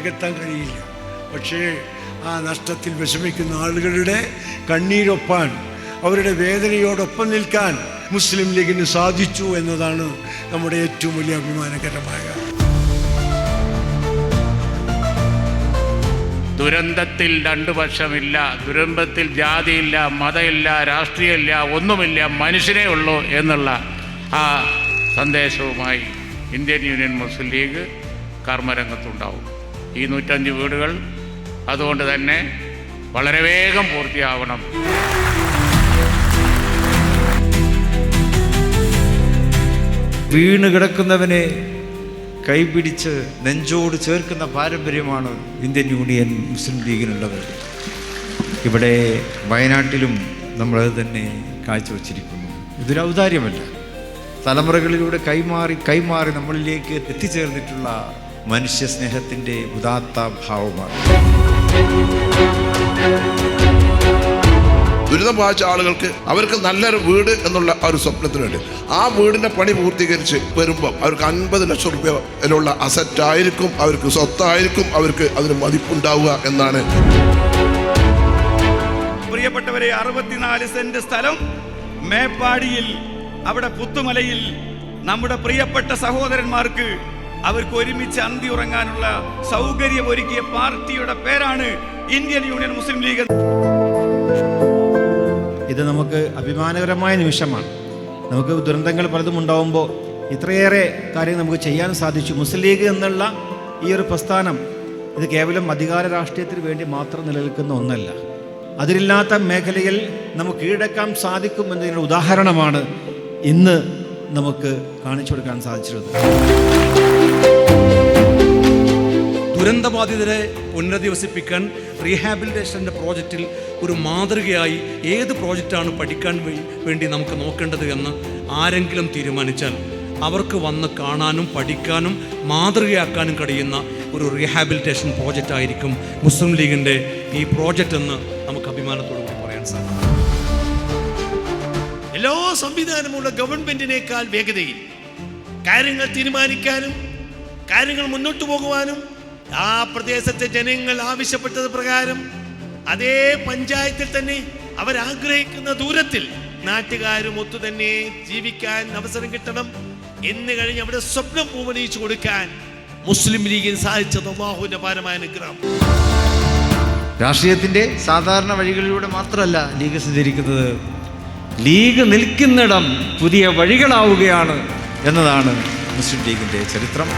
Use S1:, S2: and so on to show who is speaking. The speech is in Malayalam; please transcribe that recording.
S1: നികത്താൻ കഴിയില്ല. പക്ഷേ ആ നഷ്ടത്തിൽ വിഷമിക്കുന്ന ആളുകളുടെ കണ്ണീരൊപ്പാൻ അവരുടെ വേദനയോടൊപ്പം നിൽക്കാൻ മുസ്ലിം ലീഗിന് സാധിച്ചു എന്നതാണ് നമ്മുടെ ഏറ്റവും വലിയ അഭിമാനകരമായ
S2: ദുരന്തത്തിൽ രണ്ടു പക്ഷമില്ല ദുരന്തത്തിൽ ജാതിയില്ല മതമില്ല രാഷ്ട്രീയമില്ല ഒന്നുമില്ല മനുഷ്യനേ ഉള്ളൂ എന്നുള്ള ആ സന്ദേശവുമായി ഇന്ത്യൻ യൂണിയൻ മുസ്ലിം ലീഗ് കർമ്മരംഗത്തുണ്ടാവും. ഈ നൂറ്റഞ്ച് വീടുകൾ അതുകൊണ്ട് തന്നെ വളരെ വേഗം പൂർത്തിയാവണം.
S3: വീണ് കിടക്കുന്നവനെ കൈപിടിച്ച് നെഞ്ചോട് ചേർക്കുന്ന പാരമ്പര്യമാണ് ഇന്ത്യൻ യൂണിയൻ മുസ്ലിം ലീഗിനുള്ളത്. ഇവിടെ വയനാട്ടിലും നമ്മളത് തന്നെ കാഴ്ചവെച്ചിരിക്കുന്നു. ഇതൊരു ഔദാര്യമല്ല. തലമുറകളിലൂടെ കൈമാറി കൈമാറി നമ്മളിലേക്ക് എത്തിച്ചേർന്നിട്ടുള്ള മനുഷ്യ സ്നേഹത്തിന്റെ ഉദാത്ത ഭാവമാണ്
S4: ദുരിതം ബാധിച്ച ആളുകൾക്ക് അവർക്ക് നല്ലൊരു വീട് എന്നുള്ള ആ ഒരു സ്വപ്നത്തിന് വേണ്ടി. ആ വീടിന്റെ പണി പൂർത്തീകരിച്ച് വരുമ്പോൾ അവർക്ക് അൻപത് ലക്ഷം രൂപയിലുള്ള അസറ്റായിരിക്കും അവർക്ക് സ്വത്തായിരിക്കും അവർക്ക് അതിന് മതിപ്പുണ്ടാവുക എന്നാണ്.
S5: പ്രിയപ്പെട്ടവരെ അറുപത്തിനാല് സെന്റ് സ്ഥലം മേപ്പാടിയിൽ അവിടെ പുത്തുമലയിൽ നമ്മുടെ പ്രിയപ്പെട്ട സഹോദരന്മാർക്ക് അവർക്ക് ഒരുമിച്ച് അന്തി ഉറങ്ങാനുള്ള സൗകര്യം ഒരുക്കിയ പാർട്ടിയുടെ പേരാണ് ഇന്ത്യൻ യൂണിയൻ മുസ്ലിം ലീഗ്.
S6: ഇത് നമുക്ക് അഭിമാനകരമായ നിമിഷമാണ്. നമുക്ക് ദുരന്തങ്ങൾ പലതും ഉണ്ടാവുമ്പോൾ ഇത്രയേറെ കാര്യങ്ങൾ നമുക്ക് ചെയ്യാൻ സാധിച്ചു. മുസ്ലിം ലീഗ് എന്നുള്ള ഈ ഒരു പ്രസ്ഥാനം ഇത് കേവലം അധികാര രാഷ്ട്രീയത്തിന് വേണ്ടി മാത്രം നിലനിൽക്കുന്ന ഒന്നല്ല. അതിലില്ലാത്ത മേഖലയിൽ നമുക്ക് കീഴടക്കാൻ സാധിക്കും എന്നതിനുള്ള ഉദാഹരണമാണ് ഇന്ന് നമുക്ക് കാണിച്ചു കൊടുക്കാൻ സാധിച്ചിരുന്നത്.
S7: ദുരന്തബാധിതരെ പുനരധിവസിപ്പിക്കാൻ റീഹാബിലിറ്റേഷന്റെ പ്രോജക്റ്റിൽ ഒരു മാതൃകയായി ഏത് പ്രോജക്റ്റാണ് പഠിക്കാൻ വേണ്ടി നമുക്ക് നോക്കേണ്ടത് എന്ന് ആരെങ്കിലും തീരുമാനിച്ചാൽ അവർക്ക് വന്ന് കാണാനും പഠിക്കാനും മാതൃകയാക്കാനും കഴിയുന്ന ഒരു റീഹാബിലിറ്റേഷൻ പ്രോജക്റ്റ് ആയിരിക്കും മുസ്ലിം ലീഗിന്റെ ഈ പ്രോജക്റ്റ് എന്ന് നമുക്ക് അഭിമാനത്തോടു കൂടി പറയാൻ സാധിക്കും.
S8: എല്ലാ സംവിധാനമുള്ള ഗവൺമെന്റിനേക്കാൾ വേഗതയിൽ കാര്യങ്ങൾ തീരുമാനിക്കാനും കാര്യങ്ങൾ മുന്നോട്ട് പോകുവാനും ആ പ്രദേശത്തെ ജനങ്ങൾ ആവശ്യപ്പെട്ടത് പ്രകാരം അതേ പഞ്ചായത്തിൽ തന്നെ അവരാഗ്രഹിക്കുന്ന ദൂരത്തിൽ നാട്ടുകാരും ഒത്തു തന്നെ ജീവിക്കാൻ അവസരം കിട്ടണം എന്ന് കഴിഞ്ഞ് അവിടെ സ്വപ്നം ഉപനയിച്ചു കൊടുക്കാൻ മുസ്ലിം ലീഗിന് സാധിച്ചത് അള്ളാഹുവിന്റെ പാരമായ അനുഗ്രഹം.
S3: രാഷ്ട്രീയത്തിന്റെ സാധാരണ വഴികളിലൂടെ മാത്രമല്ല ലീഗ് സഞ്ചരിക്കുന്നത്. ലീഗ് നിൽക്കുന്നിടം പുതിയ വഴികളാവുകയാണ് എന്നതാണ് മുസ്ലിം ലീഗിന്റെ ചരിത്രം.